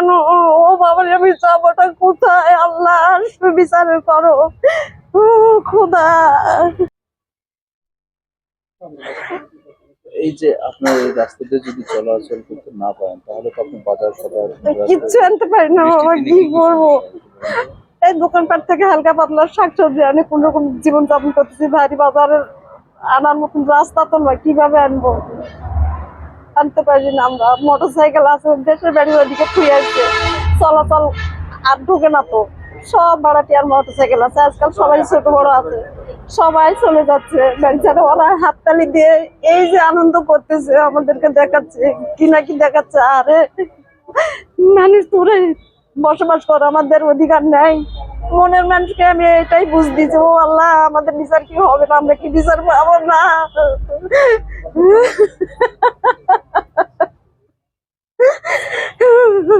কেন? ও বাবার আমি চাবটা কোথায়? আল্লাহ বিচার করো। ও খোদা। এই যে আপনার এই রাস্তা দিয়ে যদি চলাচল করতে না পারেন তাহলে তো আপনি বাজার সদার কিচ্ছু আনতে পারি না বাবা কি করব? এই দোকানপাট থেকে হালকা পাতলা শাকসবজি আনি কোন রকম জীবন যাপন করতেছি ভারী বাজারের আনার মতন রাস্তা তো নয় কীভাবে আনব? আনতে পারি না, আমরা মোটর সাইকেল আছে দেশের বাড়ি ওইদিকে থুয়ে আসছে। চলাচল আর ঢুকে না তো। সব ভাড়াটিয়ার মোটর সাইকেল আছে, আজকাল সবাই ছোট বড় আছে। সবাই চলে যাচ্ছে ওরা হাততালি দিয়ে এই যে আনন্দ করতেছে, আমাদেরকে দেখাচ্ছে, কি না কি দেখাচ্ছে, আরে মানুষ তোরে বসবাস কর, আমাদের অধিকার নাই। মনের মানুষকে আমি এটাই বুঝ দিয়েছি, ও আল্লাহ, আমাদের বিচার কি হবে না, আমরা কি বিচার পাবো না?